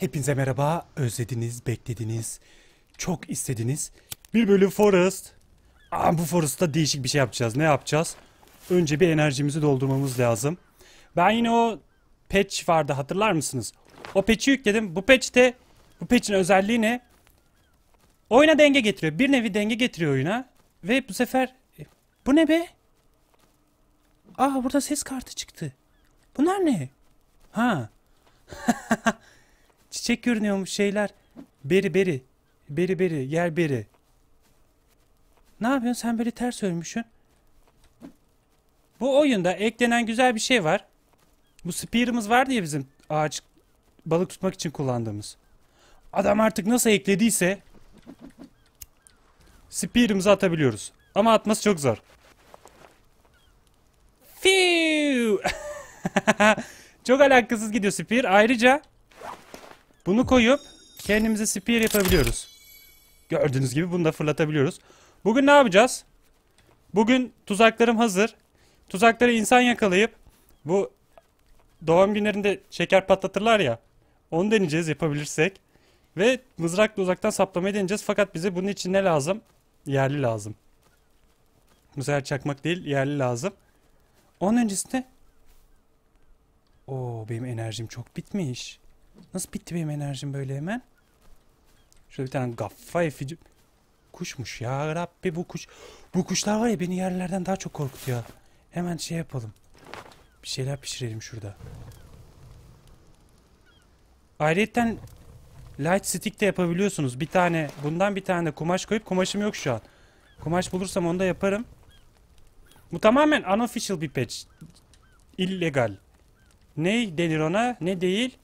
Hepinize merhaba. Özlediniz, beklediniz, çok istediniz. Bir bölüm Forest. Aa, bu Forest'ta değişik bir şey yapacağız. Ne yapacağız? Önce bir enerjimizi doldurmamız lazım. Ben yine o patch vardı hatırlar mısınız? O patch'i yükledim. Bu patch'te bu patch'in özelliği ne? Oyuna denge getiriyor. Bir nevi denge getiriyor oyuna. Ve bu sefer... E, Bu ne be? Aa burada ses kartı çıktı. Bunlar ne? Ha. Çiçek görünüyormuş şeyler. Beri beri. Beri beri. Yer beri. Ne yapıyorsun? Sen böyle ters örmüşsün. Bu oyunda eklenen güzel bir şey var. Bu spear'ımız var diye bizim ağaç balık tutmak için kullandığımız. Adam artık nasıl eklediyse spear'ımızı atabiliyoruz. Ama atması çok zor. Fiu! çok alakasız gidiyor spear. Ayrıca bunu koyup kendimize spear yapabiliyoruz. Gördüğünüz gibi bunu da fırlatabiliyoruz. Bugün ne yapacağız? Bugün tuzaklarım hazır. Tuzakları insan yakalayıp bu doğum günlerinde şeker patlatırlar ya. Onu deneyeceğiz yapabilirsek. Ve mızrakla uzaktan saplamayı deneyeceğiz. Fakat bize bunun için ne lazım? Yerli lazım. Bu sefer çakmak değil yerli lazım. Onun öncesinde... Oo benim enerjim çok bitmiş. Nasıl bitti benim enerjim böyle hemen? Şöyle bir tane gaffa efici... Kuşmuş ya Rabbi bu kuş. Bu kuşlar var ya beni yerlerden daha çok korkutuyor. Hemen şey yapalım. Bir şeyler pişirelim şurada. Ayrıyeten light stick de yapabiliyorsunuz. Bir tane bundan bir tane de kumaş koyup kumaşım yok şu an. Kumaş bulursam onu da yaparım. Bu tamamen unofficial bir patch. İllegal. Ne denir ona? Ne değil?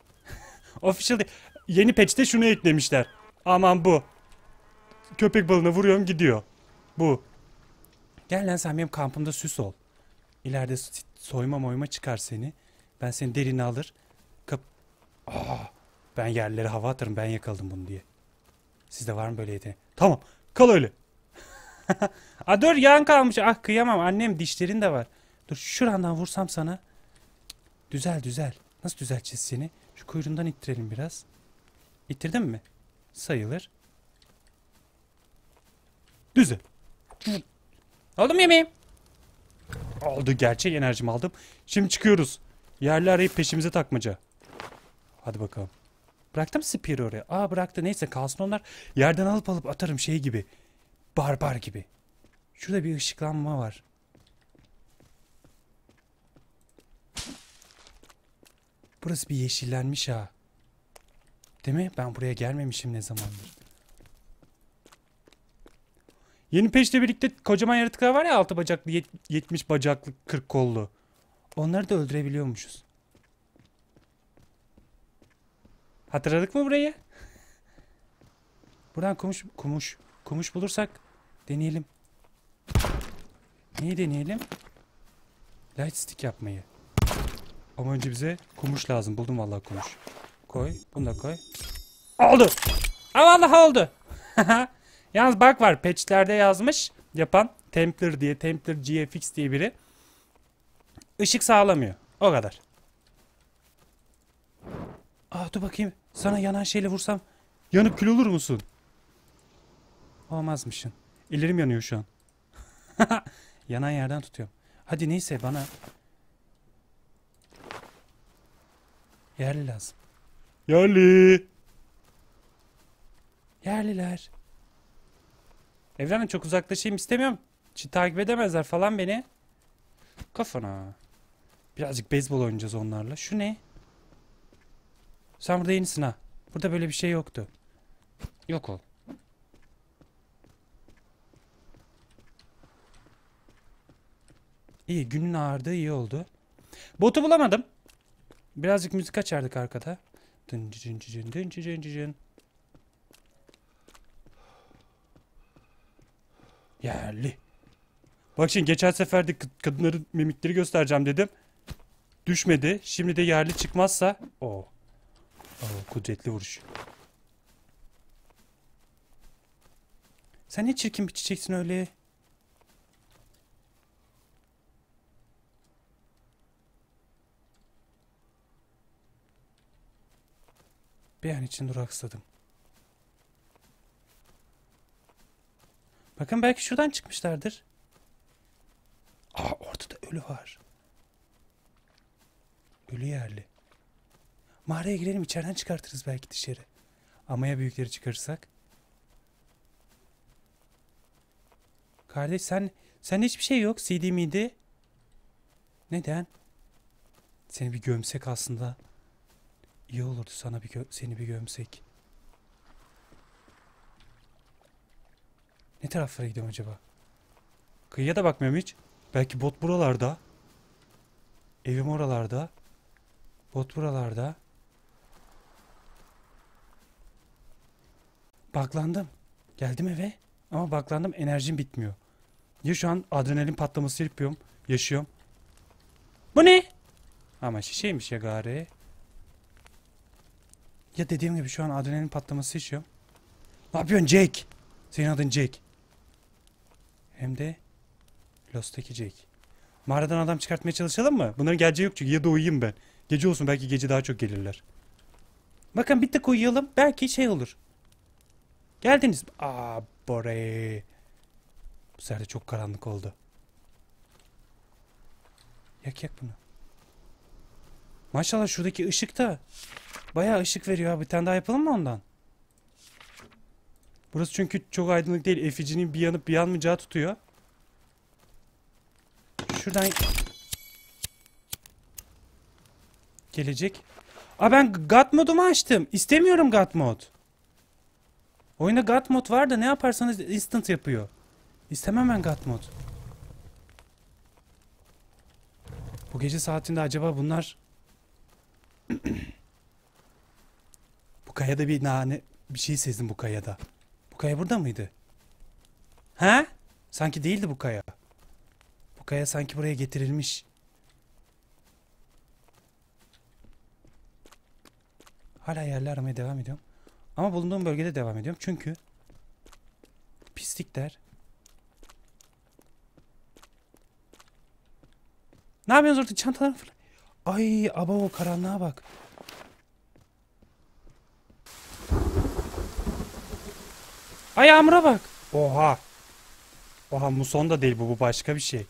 Official. Yeni patch'te şunu eklemişler. Aman bu. Köpek balığına vuruyorum gidiyor. Bu. Gel lan sen benim kampımda süs ol. İleride soyma moyma çıkar seni. Ben seni derine alır. Kap... Aa, ben yerlere hava atarım ben yakaladım bunu diye. Sizde var mı böyle yetenek? Tamam kal öyle. Aa, dur yan kalmış. Ah kıyamam annem dişlerin de var. Dur şurandan vursam sana. Düzel düzel. Nasıl düzelteceğiz seni? Şu kuyruğundan ittirelim biraz. İttirdin mi? Sayılır. Düzel. Oldu mu yemeğim? Oldu gerçek enerjimi aldım. Şimdi çıkıyoruz. Yerli arayıp peşimize takmaca. Hadi bakalım. Bıraktım spear oraya. Aa bıraktı neyse kalsın onlar. Yerden alıp alıp atarım şey gibi. Barbar gibi. Şurada bir ışıklanma var. Burası bir yeşillenmiş ha. Değil mi? Ben buraya gelmemişim ne zamandır. Yeni peşle birlikte kocaman yaratıklar var ya altı bacaklı, yet- 70 bacaklı, 40 kollu. Onları da öldürebiliyormuşuz. Hatırladık mı burayı? Buradan kumuş, kumuş, kumuş bulursak deneyelim. Neyi deneyelim? Light stick yapmayı. Ama önce bize kumuş lazım. Buldum vallahi kumuş. Koy, bunu da koy. Oldu. Aa vallahi oldu. Yalnız bak var. Patchlerde yazmış yapan Templar diye, Templar GFX diye biri. Işık sağlamıyor. O kadar. Aa dur bakayım. Sana yanan şeyle vursam yanıp kül olur musun? Olmazmışsın. Ellerim yanıyor şu an. Yanan yerden tutuyorum. Hadi neyse bana yerli lazım. Yerli. Yerliler. Evden çok uzaklaşayım istemiyorum. Çi- takip edemezler falan beni. Kafana. Birazcık beyzbol oynayacağız onlarla. Şu ne? Sen burada yenisin ha. Burada böyle bir şey yoktu. Yok ol. İyi günün ağırdığı iyi oldu. Botu bulamadım. Birazcık müzik açardık arkada. Dın cıcın cıcın dın cıcın cıcın. Yerli. Bak şimdi geçen sefer de kadınların mimikleri göstereceğim dedim. Düşmedi. Şimdi de yerli çıkmazsa o. Oo, kudretli vuruş. Sen ne çirkin bir çiçeksin öyle. Bir an için duraksadım. Bakın belki şuradan çıkmışlardır. Aa ortada ölü var. Ölü yerli. Mağaraya girelim içeriden çıkartırız belki dışarı. Ama ya büyükleri çıkarırsak? Kardeş sen sen hiçbir şey yok CD miydi? Neden? Seni bir gömsek aslında iyi olurdu sana bir seni bir gömsek. Ne taraflara gidiyorum acaba? Kıyıya da bakmıyorum hiç. Belki bot buralarda. Evim oralarda. Bot buralarda. Baklandım. Geldim eve. Ama baklandım enerjim bitmiyor. Ya şu an adrenalin patlaması yapıyorum. Yaşıyorum. Bu ne? Ama şişeymiş ya gari. Ya dediğim gibi şu an adrenalin patlaması yaşıyorum. Ne yapıyorsun Jake? Senin adın Jake. Hem de Lost'taki Jake. Mağaradan adam çıkartmaya çalışalım mı? Bunların geleceği yok çünkü ya da uyuyayım ben. Gece olsun belki gece daha çok gelirler. Bakın bir tık uyuyalım. Belki şey olur. Geldiniz. Aa Bore. Bu sefer de çok karanlık oldu. Yak yak bunu. Maşallah şuradaki ışık da bayağı ışık veriyor abi. Bir tane daha yapalım mı ondan? Burası çünkü çok aydınlık değil. Eficinin bir yanıp bir yanmayacağı tutuyor. Şuradan gelecek. Aa ben God modumu açtım. İstemiyorum God mod. Oyunda God mod var da ne yaparsanız instant yapıyor. İstemem ben God mod. Bu gece saatinde acaba bunlar bu kayada bir nane bir şey sezdim bu kayada. Bu kaya burada mıydı? He? Sanki değildi bu kaya. Bu kaya sanki buraya getirilmiş. Hala yerler aramaya devam ediyorum. Ama bulunduğum bölgede devam ediyorum. Çünkü pislikler. Ne yapıyorsunuz orada? Çantalarını fırla. Ay aba o karanlığa bak. Ay Yağmur'a bak. Oha. Oha muson da değil bu. Bu başka bir şey.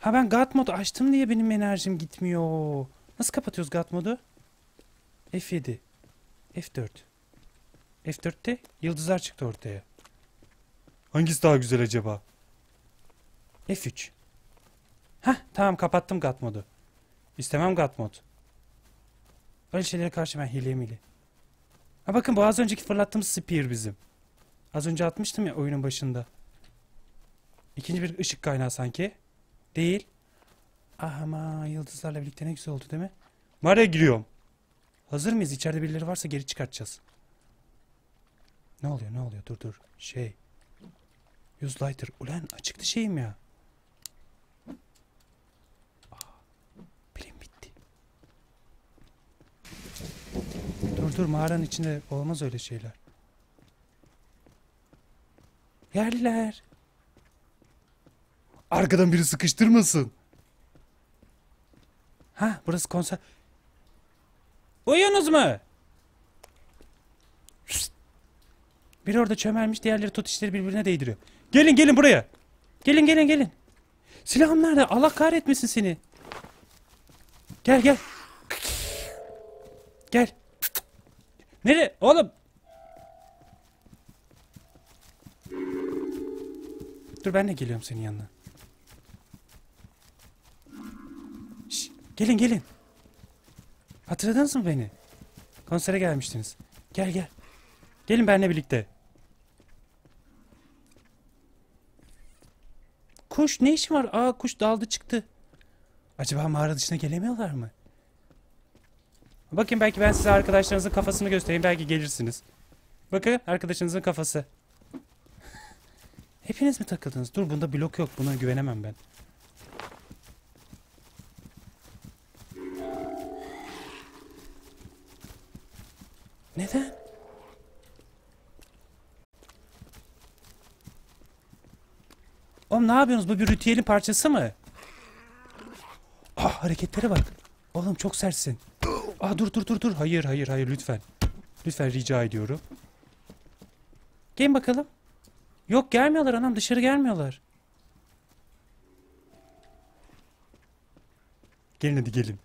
Ha ben God modu açtım diye benim enerjim gitmiyor. Nasıl kapatıyoruz God modu? F7. F4. F4'te yıldızlar çıktı ortaya. Hangisi daha güzel acaba? F3. Hah tamam kapattım God modu. İstemem God mod. Öyle şeylere karşı ben hile mili. Ha bakın bu az önceki fırlattığımız spear bizim. Az önce atmıştım ya oyunun başında. İkinci bir ışık kaynağı sanki. Değil. Ama yıldızlarla birlikte ne güzel oldu değil mi? Mağaraya giriyorum. Hazır mıyız? İçeride birileri varsa geri çıkartacağız. Ne oluyor ne oluyor? Dur dur. Şey. Use lighter. Ulan açıktı şeyim ya. Aa, Pilim bitti. Dur dur mağaranın içinde olmaz öyle şeyler. Yerliler. Arkadan biri sıkıştırmasın. Ha burası konser. Uyuyorsunuz mu? Biri orada çömelmiş diğerleri tut işleri birbirine değdiriyor. Gelin gelin buraya. Gelin gelin gelin. Silahım nerede? Allah kahretmesin seni. Gel gel. Gel. Nereye? Oğlum. Dur ben de geliyorum senin yanına. Şş, gelin gelin. Hatırladınız mı beni? Konsere gelmiştiniz. Gel gel. Gelin benimle birlikte. Kuş ne işi var? Aa kuş daldı çıktı. Acaba mağara dışına gelemiyorlar mı? Bakın belki ben size arkadaşlarınızın kafasını göstereyim. Belki gelirsiniz. Bakın arkadaşınızın kafası. Hepiniz mi takıldınız? Dur bunda blok yok. Buna güvenemem ben. Neden? Oğlum ne yapıyorsunuz? Bu bir ritüelin parçası mı? Ah hareketlere bak. Oğlum çok sertsin. Aa dur dur dur dur. Hayır hayır hayır lütfen. Lütfen rica ediyorum. Gelin bakalım. Yok gelmiyorlar anam dışarı gelmiyorlar. Gelin hadi gelin.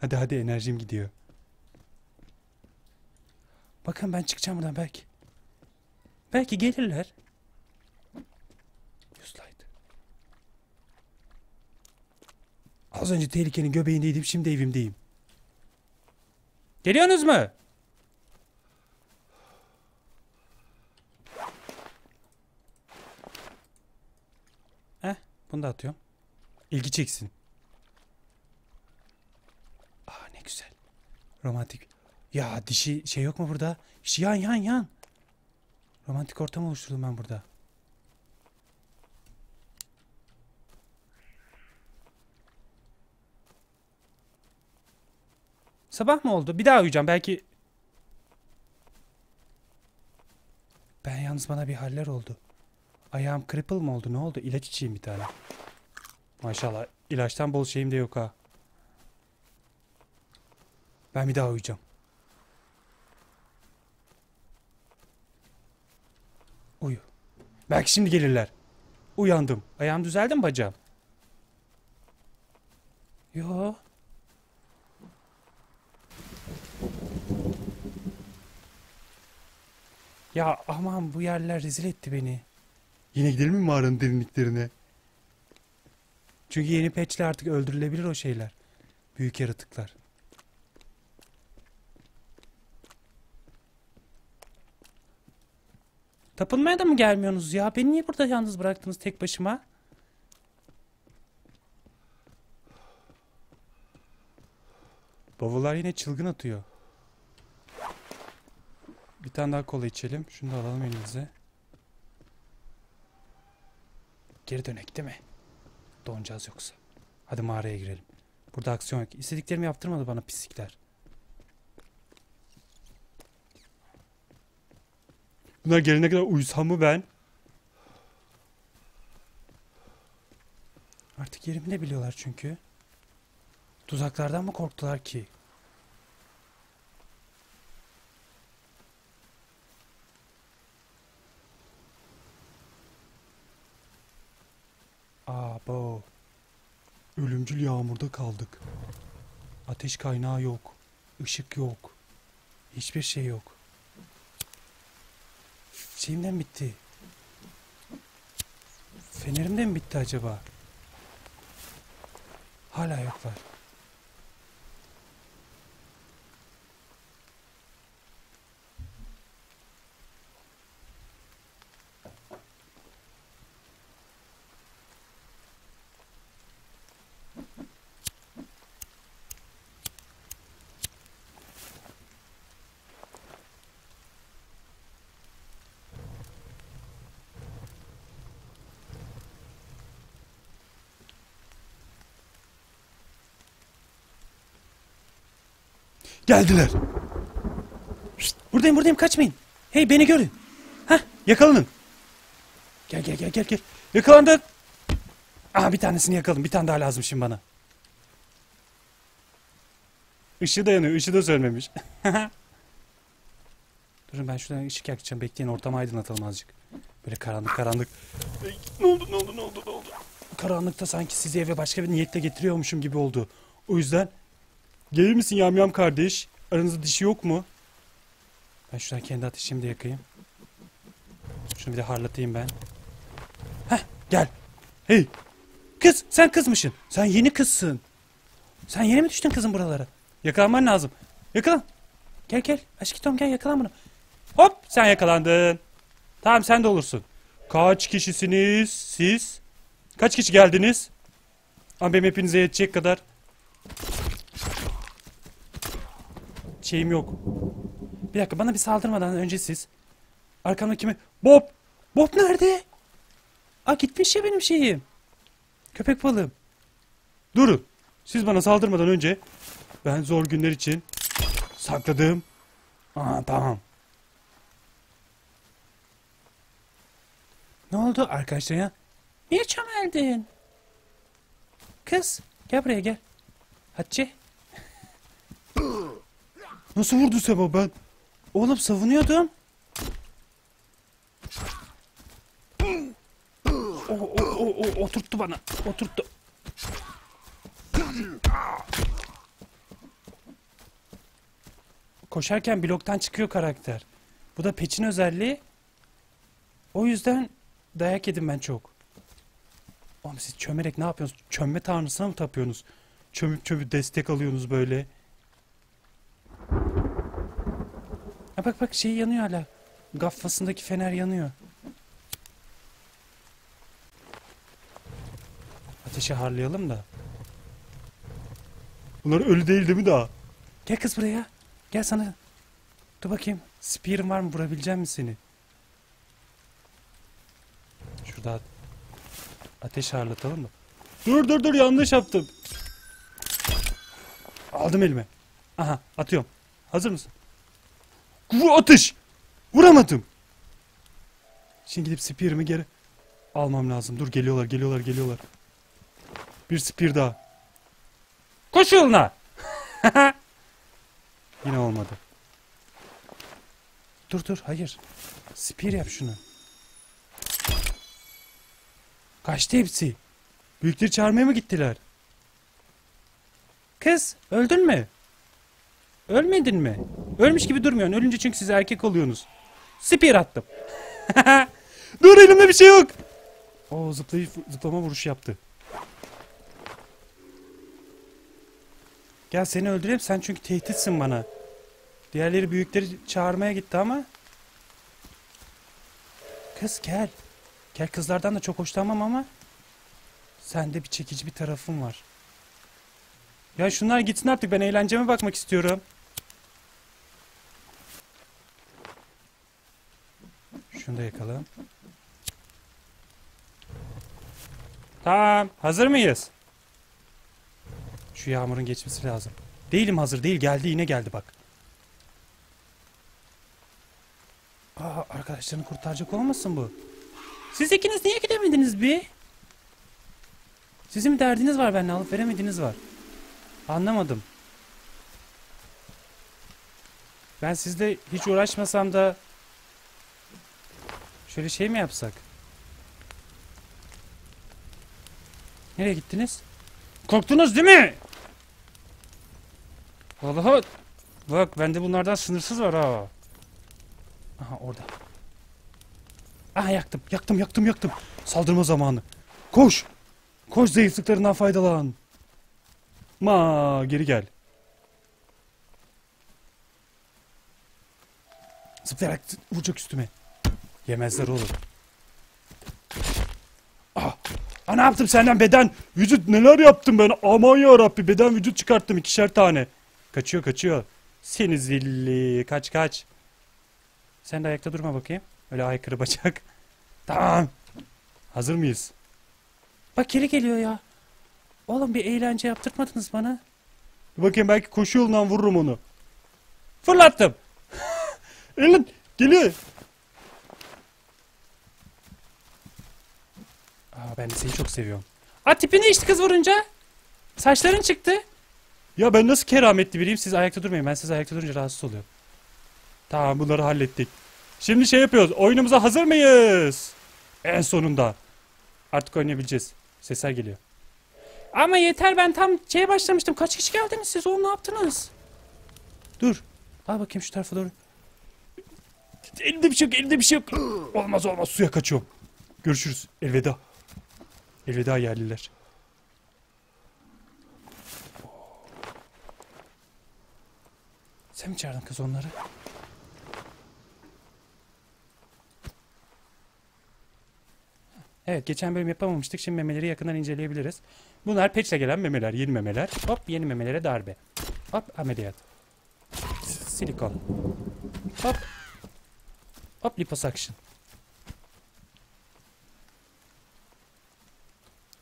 Hadi hadi enerjim gidiyor. Bakın ben çıkacağım buradan belki. Belki gelirler. Az önce tehlikenin göbeğindeydim şimdi evimdeyim. Geliyorsunuz mu? Heh, bunu da atıyorum. İlgi çeksin. Aa ne güzel. Romantik. Ya dişi şey yok mu burada? Şş, Yan yan yan. Romantik ortam oluşturdum ben burada. Sabah mı oldu? Bir daha uyuyacağım belki. Ben yalnız bana bir haller oldu. Ayağım cripple mı oldu? Ne oldu? İlaç içeyim bir tane. Maşallah ilaçtan bol şeyim de yok ha. Ben bir daha uyuyacağım. Uyu. Belki şimdi gelirler. Uyandım. Ayağım düzeldi mi bacağım? Yo. Ya aman bu yerler rezil etti beni. Yine gidelim mi mağaranın derinliklerine? Çünkü yeni patchle artık öldürülebilir o şeyler. Büyük yaratıklar. Tapınmaya da mı gelmiyorsunuz ya? Beni niye burada yalnız bıraktınız tek başıma? Bavullar yine çılgın atıyor. Bir tane daha kola içelim. Şunu da alalım elimize. Geri dönek değil mi? Donacağız yoksa. Hadi mağaraya girelim. Burada aksiyon yok. İstediklerimi yaptırmadı bana pislikler. Bunlar gelene kadar uyusam mı ben? Artık yerimi de biliyorlar çünkü. Tuzaklardan mı korktular ki? Abo. Ölümcül yağmurda kaldık. Ateş kaynağı yok. Işık yok. Hiçbir şey yok. Şeyim de mi bitti? Fenerim de mi bitti acaba? Hala yoklar. Geldiler. Şşt, buradayım buradayım kaçmayın. Hey beni görün. Hah yakalanın. Gel gel gel gel gel. Yakalandın. Aa bir tanesini yakaladım. Bir tane daha lazım şimdi bana. Işığı da yanıyor. Işığı da sönmemiş. Durun ben şuradan ışık yakacağım. Bekleyin ortamı aydınlatalım azıcık. Böyle karanlık karanlık. Ne oldu ne oldu ne oldu ne oldu? Karanlıkta sanki sizi eve başka bir niyetle getiriyormuşum gibi oldu. O yüzden Gelir misin yamyam kardeş? Aranızda dişi yok mu? Ben şuradan kendi ateşimi de yakayım. Şunu bir de harlatayım ben. Heh gel. Hey. Kız sen kızmışsın. Sen yeni kızsın. Sen yeni mi düştün kızım buralara? Yakalanman lazım. Yakalan. Gel gel. Aşkım gel yakalan bunu. Hop sen yakalandın. Tamam sen de olursun. Kaç kişisiniz siz? Kaç kişi geldiniz? Ama benim hepinize yetecek kadar şeyim yok. Bir dakika bana bir saldırmadan önce siz. Arkamda kimi? Bob! Bob nerede? Aa gitmiş ya benim şeyim. Köpek balığım. Durun. Siz bana saldırmadan önce ben zor günler için sakladığım... Aa tamam. Ne oldu arkadaşlar Niye çömeldin? Kız gel buraya gel. Hatice. Nasıl vurdu Seba ben? Oğlum savunuyordum. O, o, o, o, oturttu bana. Oturttu. Koşarken bloktan çıkıyor karakter. Bu da peçin özelliği. O yüzden dayak yedim ben çok. Oğlum siz çömerek ne yapıyorsunuz? Çömme tanrısına mı tapıyorsunuz? Çömüp çömüp destek alıyorsunuz böyle. Bak bak şey yanıyor hala. Gaffasındaki fener yanıyor. Ateşi harlayalım da. Bunlar ölü değil değil mi daha? Gel kız buraya. Gel sana. Dur bakayım. Spear'ın var mı? Vurabileceğim mi seni? Şurada ateş harlatalım mı? Dur dur dur yanlış yaptım. Aldım elime. Aha atıyorum. Hazır mısın? Vur atış. Vuramadım. Şimdi gidip spear'ımı geri almam lazım. Dur geliyorlar geliyorlar geliyorlar. Bir spear daha. Koş yoluna. Yine olmadı. Dur dur hayır. Spear yap şunu. Kaçtı hepsi. Büyükleri çağırmaya mı gittiler? Kız öldün mü? Ölmedin mi? Ölmüş gibi durmuyorsun. Ölünce çünkü siz erkek oluyorsunuz. Spear attım. Dur elimde bir şey yok. O zıplayıp zıplama vuruşu yaptı. Gel seni öldüreyim sen çünkü tehditsin bana. Diğerleri büyükleri çağırmaya gitti ama. Kız gel. Gel kızlardan da çok hoşlanmam ama. Sende bir çekici bir tarafın var. Ya şunlar gitsin artık ben eğlenceme bakmak istiyorum. Şunu da yakalım. Tamam. Hazır mıyız? Şu yağmurun geçmesi lazım. Değilim hazır değil. Geldi yine geldi bak. Aa, arkadaşlarını kurtaracak olmasın bu? Siz ikiniz niye gidemediniz bir? Sizin bir derdiniz var benimle alıp veremediğiniz var. Anlamadım. Ben sizle hiç uğraşmasam da şöyle şey mi yapsak? Nereye gittiniz? Korktunuz değil mi? Vallahi bak bende bunlardan sınırsız var ha. Aha orada. Aha yaktım yaktım yaktım yaktım. Saldırma zamanı. Koş. Koş zayıflıklarından faydalan. Ma geri gel. Zıplayarak vuracak üstüme. Yemezler oğlum. Ah, ah ne yaptım senden beden vücut neler yaptım ben aman ya Rabbi beden vücut çıkarttım ikişer tane. Kaçıyor kaçıyor. Seni zilli kaç kaç. Sen de ayakta durma bakayım. Öyle aykırı bacak. Tamam. Hazır mıyız? Bak geri geliyor ya. Oğlum bir eğlence yaptırtmadınız bana. Dur bakayım belki koşu yolundan vururum onu. Fırlattım. Elin geliyor. Aa, ben de seni çok seviyorum. Aa tipin değişti kız vurunca. Saçların çıktı. Ya ben nasıl kerametli biriyim siz ayakta durmayın. Ben siz ayakta durunca rahatsız oluyorum. Tamam bunları hallettik. Şimdi şey yapıyoruz. Oyunumuza hazır mıyız? En sonunda. Artık oynayabileceğiz. Sesler geliyor. Ama yeter ben tam şeye başlamıştım. Kaç kişi geldiniz siz? Oğlum ne yaptınız? Dur. Al bakayım şu tarafa doğru. Elinde bir şey yok, elinde bir şey yok. Olmaz olmaz suya kaçıyorum. Görüşürüz. Elveda. Elveda yerliler. Sen mi çağırdın kız onları? Evet geçen bölüm yapamamıştık. Şimdi memeleri yakından inceleyebiliriz. Bunlar patch'le gelen memeler. Yeni memeler. Hop yeni memelere darbe. Hop ameliyat. Silikon. Hop. Hop liposuction.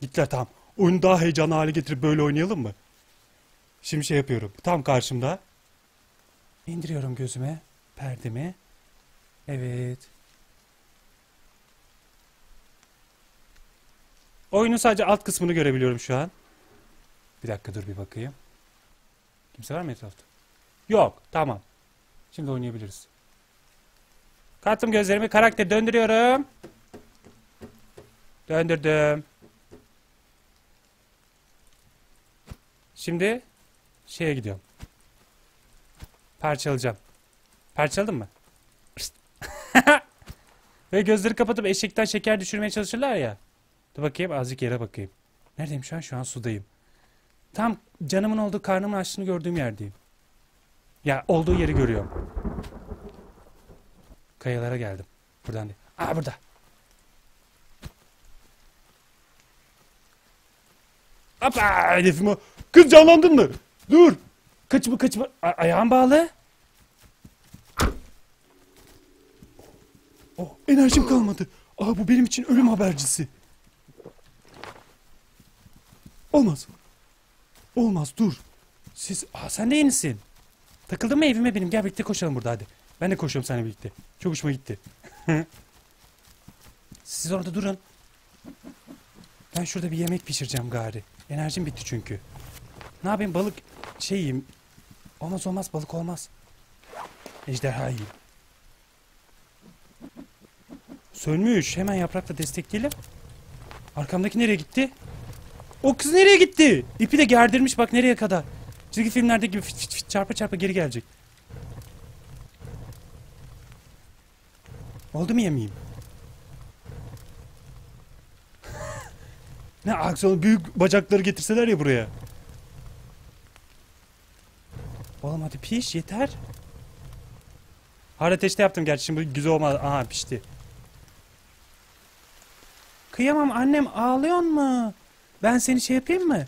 Gittiler tamam. Oyunu daha heyecanlı hale getirip böyle oynayalım mı? Şimdi şey yapıyorum. Tam karşımda. İndiriyorum gözüme. Perdemi. Evet. Oyunun sadece alt kısmını görebiliyorum şu an. Bir dakika dur bir bakayım. Kimse var mı etrafta? Yok. Tamam. Şimdi oynayabiliriz. Kattım gözlerimi. Karakter döndürüyorum. Döndürdüm. Şimdi şeye gidiyorum. Parçalayacağım. Parçaladın mı? Ve gözleri kapatıp eşekten şeker düşürmeye çalışırlar ya. Dur bakayım azıcık yere bakayım. Neredeyim şu an? Şu an sudayım. Tam canımın olduğu karnımın açtığını gördüğüm yerdeyim. Ya olduğu yeri görüyorum. Kayalara geldim. Buradan değil. Aa burada. Hoppa hedefim o. Kız canlandın mı? Dur. Kaçma kaçma. A- ayağım bağlı. Oh enerjim kalmadı. Aa bu benim için ölüm habercisi. Olmaz. Olmaz dur. Siz aa sen de yenisin. Takıldın mı evime benim? Gel birlikte koşalım burada hadi. Ben de koşuyorum seninle birlikte. Çok hoşuma gitti. Siz orada durun. Ben şurada bir yemek pişireceğim gari. Enerjim bitti çünkü. Ne yapayım balık şey yiyeyim. Olmaz olmaz balık olmaz. Ejderha yiyeyim. Sönmüş. Hemen yaprakla destekleyelim. Arkamdaki nereye gitti? O kız nereye gitti? İpi de gerdirmiş bak nereye kadar. Çizgi filmlerdeki gibi fit fit fit çarpa çarpa geri gelecek. Oldu mu yemeyeyim? Ne aksiyon büyük bacakları getirseler ya buraya. Oğlum hadi piş yeter. Har ateşte yaptım gerçi şimdi güzel olmaz. Aha pişti. Kıyamam annem ağlıyor mu? Ben seni şey yapayım mı?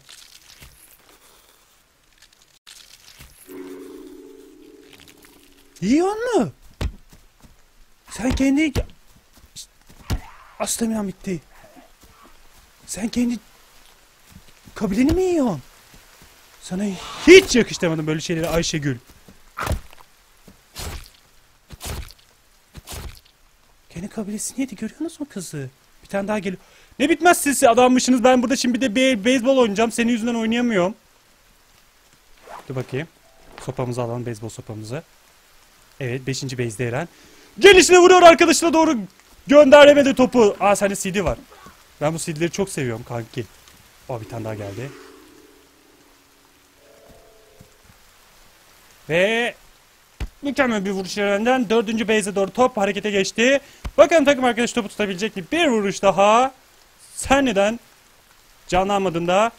Yiyor mu? Sen kendi... Astaminem bitti. Sen kendi kabileni mi yiyorsun? Sana hiç yakıştırmadım böyle şeyleri Ayşegül. Kendi kabilesini yedi görüyorsunuz mu kızı? Bir tane daha geliyor. Ne bitmez sesi adammışsınız ben burada şimdi de be beyzbol oynayacağım. Senin yüzünden oynayamıyorum. Dur bakayım. Sopamızı alalım beyzbol sopamızı. Evet 5. base'de Eren. Gelişine vuruyor arkadaşına doğru gönderemedi topu. Aa sende CD var. Ben bu CD'leri çok seviyorum kanki. O bir tane daha geldi. Ve mükemmel bir vuruş Eren'den. Dördüncü base'e doğru top harekete geçti. Bakalım takım arkadaş topu tutabilecek mi? Bir vuruş daha. Sen neden canlanmadığında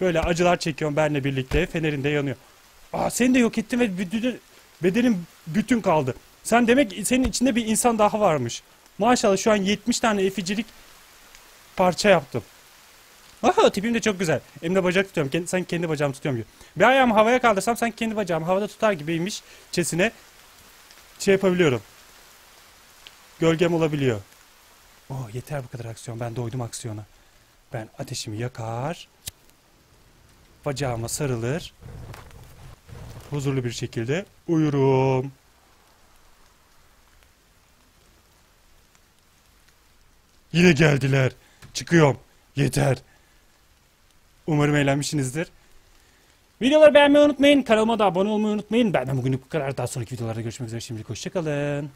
böyle acılar çekiyorsun benle birlikte. Fenerin de yanıyor. Aa seni de yok ettim ve bedenin bütün kaldı. Sen demek senin içinde bir insan daha varmış. Maşallah şu an 70 tane eficilik parça yaptım. Aha tipim de çok güzel. Elimde bacak tutuyorum. Kendi, sanki kendi bacağımı tutuyorum gibi. Bir ayağımı havaya kaldırsam sanki kendi bacağımı havada tutar gibiymiş. Çesine şey yapabiliyorum. Gölgem olabiliyor. Oh yeter bu kadar aksiyon. Ben doydum aksiyona. Ben ateşimi yakar. Bacağıma sarılır. Huzurlu bir şekilde uyurum. Yine geldiler. Çıkıyorum. Yeter. Umarım eğlenmişsinizdir. Videoları beğenmeyi unutmayın. Kanalıma da abone olmayı unutmayın. Benden bugünlük bu kadar. Daha sonraki videolarda görüşmek üzere. Şimdilik hoşçakalın.